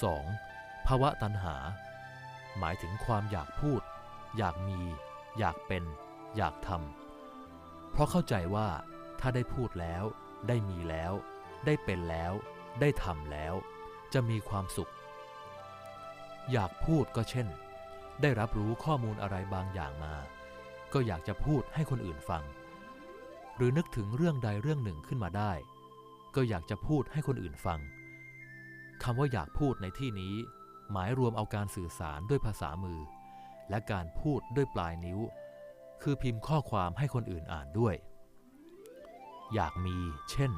2. ภาวะตัณหา หมายถึงความอยากพูด อยากมี อยากเป็น อยากทำเพราะเข้าใจว่าถ้าได้พูดแล้ว ได้มีแล้ว ได้เป็นแล้ว ได้ทำแล้ว จะมีความสุข อยากพูดก็เช่น ได้รับรู้ข้อมูลอะไรบางอย่างมา ก็อยากจะพูดให้คนอื่นฟัง หรือนึกถึงเรื่องใดเรื่องหนึ่งขึ้นมาได้ ก็อยากจะพูดให้คนอื่นฟัง คำว่าอยากพูดในที่นี้ หมายรวมเอาการสื่อสารด้วยภาษามือ และการพูดด้วยปลายนิ้ว คือพิมพ์ข้อความให้คนอื่นอ่านด้วย อยากมี เช่น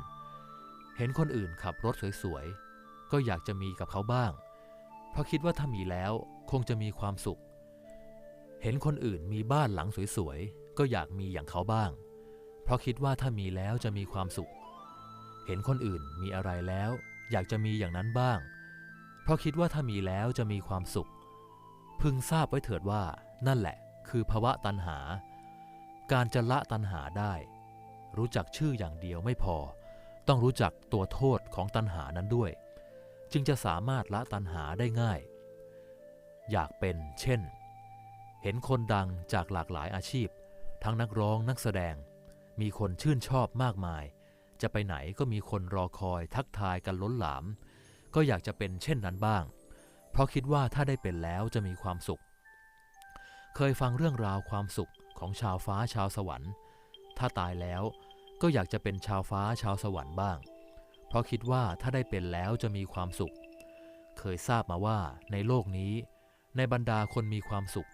เห็นคนอื่นขับรถสวยๆ ก็อยากจะมีกับเขาบ้าง เพราะคิดว่าถ้ามีแล้วคงจะมีความสุข เห็นคนอื่นมีบ้านหลังสวยๆ ก็อยากมีอย่างเขาบ้าง เพราะคิดว่าถ้ามีแล้วจะมีความสุข เห็นคนอื่นมีอะไรแล้ว อยากจะมีอย่างนั้นบ้าง เพราะคิดว่าถ้ามีแล้วจะมีความสุข พึงทราบไว้เถิดว่านั่นแหละ คือภาวะตัณหา การจะละตัณหาได้ รู้จักชื่ออย่างเดียวไม่พอ ต้องรู้จักตัวโทษของตัณหานั้นด้วย จึงจะสามารถละตัณหาได้ง่าย อยากเป็น เช่น เห็นคนดังจากหลากหลายอาชีพ ทั้งนักร้องนักแสดง มีคนชื่นชอบมากมาย จะไปไหนก็มีคนรอคอยทักทายกันล้นหลาม ก็อยากจะเป็นเช่นนั้นบ้าง เพราะคิดว่าถ้าได้เป็นแล้วจะมีความสุข เคยฟังเรื่องราวความสุขของชาวฟ้าชาวสวรรค์ ถ้าตายแล้วก็อยากจะเป็นชาวฟ้าชาวสวรรค์บ้าง เพราะคิดว่าถ้าได้เป็นแล้วจะมีความสุข เคยทราบมาว่าในโลกนี้ ในบรรดาคนมีความสุข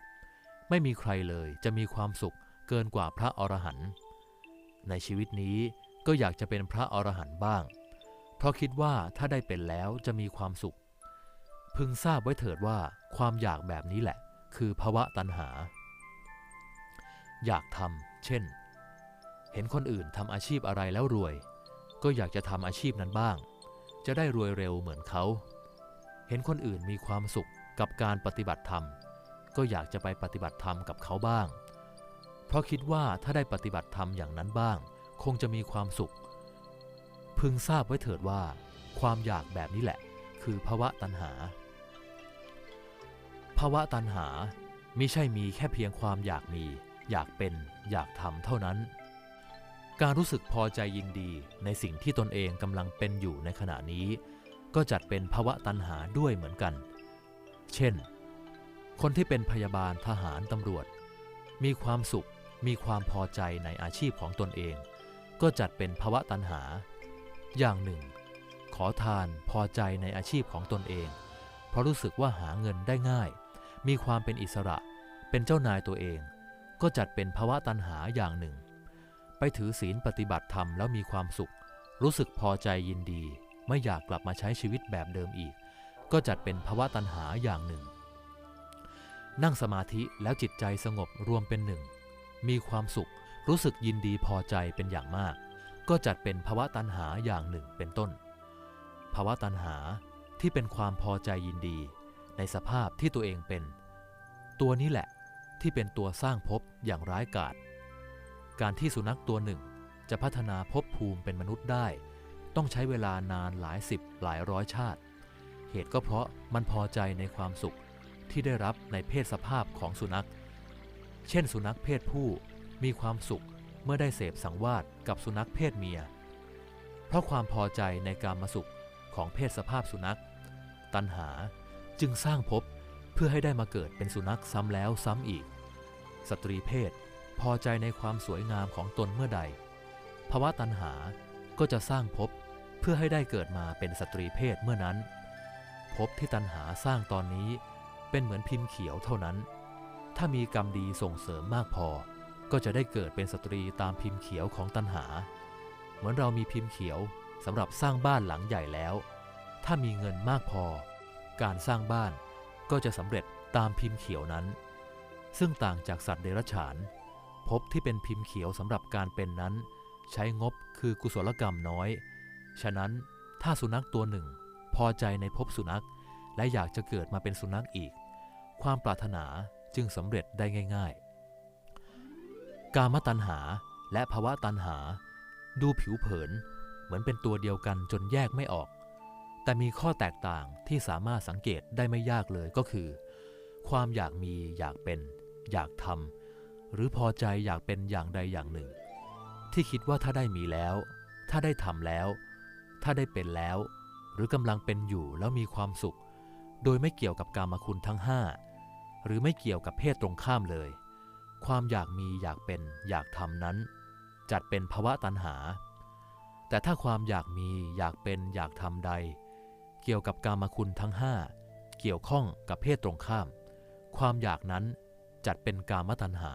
ไม่มีใครเลยจะมีความสุขเกินกว่าพระอรหันต์ในชีวิตนี้ ก็อยากจะเป็นพระอรหันต์บ้าง เพราะคิดว่าถ้าได้เป็นแล้วจะมีความสุข พึงทราบไว้เถิดว่าความอยากแบบนี้แหละ คือภาวะตัณหา อยากทำเช่น เห็นคนอื่นทำอาชีพอะไรแล้วรวย ก็อยากจะทำอาชีพนั้นบ้าง จะได้รวยเร็วเหมือนเขา เห็นคนอื่นมีความสุขกับการปฏิบัติธรรม ก็อยากจะไปปฏิบัติธรรมกับเขาบ้าง เพราะคิดว่าถ้าได้ปฏิบัติธรรมอย่างนั้นบ้าง คงจะมีความสุข พึงทราบไว้เถิดว่า ความอยากแบบนี้แหละ คือภาวะตัณหา ภาวะตัณหามิใช่มีแค่เพียงความอยากมี อยากเป็น อยากทำเท่านั้น การรู้สึกพอใจยินดีในสิ่งที่ตนเองกำลังเป็นอยู่ในขณะนี้ ก็จัดเป็นภาวะตัณหาด้วยเหมือนกัน เช่น คนที่เป็นพยาบาลทหารตำรวจ มีความสุขมีความพอใจในอาชีพของตนเอง ก็จัดเป็นภาวะตัณหา อย่างหนึ่ง ขอทานพอใจในอาชีพของตนเอง เพราะรู้สึกว่าหาเงินได้ง่าย มีความเป็นอิสระ เป็นเจ้านายตัวเอง ก็จัดเป็นภาวะตัณหาอย่างหนึ่ง ไปถือศีลปฏิบัติธรรมแล้วมีความสุข รู้สึกพอใจยินดี ไม่อยากกลับมาใช้ชีวิตแบบเดิมอีก ก็จัดเป็นภาวะตัณหาอย่างหนึ่ง นั่งสมาธิแล้วจิตใจสงบรวมเป็นหนึ่ง มีความสุข รู้สึกยินดีพอใจเป็นอย่างมาก ก็จัดเป็นภาวะตัณหาอย่างหนึ่งเป็นต้น ภาวะตัณหาที่เป็นความพอใจยินดี ในสภาพที่ตัวเองเป็น ตัวนี้แหละที่เป็นตัวสร้างภพอย่างร้ายกาจการที่สุนัขตัวหนึ่งจะพัฒนาภพภูมิเป็นมนุษย์ได้ ต้องใช้เวลานานหลายสิบหลายร้อยชาติ เหตุก็เพราะมันพอใจในความสุขที่ได้รับในเพศสภาพของสุนัข เช่นสุนัขเพศผู้ มีความสุขเมื่อได้เสพสังวาสกับสุนัขเพศเมีย เพราะความพอใจในการมาสุขของเพศสภาพสุนัข ตัณหาจึงสร้างภพเพื่อให้ได้มาเกิดเป็นสุนัขซ้ำแล้วซ้ำอีก สตรีเพศพอใจในความสวยงามของตนเมื่อใด ภาวะตัณหาก็จะสร้างภพเพื่อให้ได้เกิดมาเป็นสตรีเพศเมื่อนั้นภพที่ตัณหาสร้างตอนนี้เป็นเหมือนพิมพ์เขียวเท่านั้น ถ้ามีกรรมดีส่งเสริมมากพอ ก็จะได้เกิดเป็นสตรีตามพิมพ์เขียวของตัณหา เหมือนเรามีพิมพ์เขียวสำหรับสร้างบ้านหลังใหญ่แล้ว ถ้ามีเงินมากพอ การสร้างบ้านก็จะสำเร็จตามพิมพ์เขียวนั้น ซึ่งต่างจากสัตว์เดรัจฉานภพที่เป็นพิมพ์เขียวสำหรับการเป็นนั้น ใช้งบคือกุศลกรรมน้อย ฉะนั้นถ้าสุนัขตัวหนึ่ง พอใจในภพสุนัข และอยากจะเกิดมาเป็นสุนัขอีก ความปรารถนาจึงสำเร็จได้ง่าย ๆ กามตัณหาและภาวะตัณหา ดูผิวเผิน เหมือนเป็นตัวเดียวกันจนแยกไม่ออก แต่มีข้อแตกต่างที่สามารถสังเกตได้ไม่ยากเลยก็คือ ความอยากมีอยากเป็น อยากทำหรือพอใจอยากเป็นอย่างใดอย่างหนึ่ง ที่คิดว่าถ้าได้มีแล้ว ถ้าได้ทำแล้ว ถ้าได้เป็นแล้ว หรือกำลังเป็นอยู่แล้วมีความสุข โดยไม่เกี่ยวกับกามคุณทั้งห้าหรือไม่เกี่ยวกับเพศตรงข้ามเลย ความอยากมีอยากเป็นอยากทำนั้น จัดเป็นภาวะตัณหา แต่ถ้าความอยากมีอยากเป็นอยากทำใด เกี่ยวกับกามคุณทั้งห้าเกี่ยวข้องกับเพศตรงข้าม ความอยากนั้นจัดเป็นกามตัณหา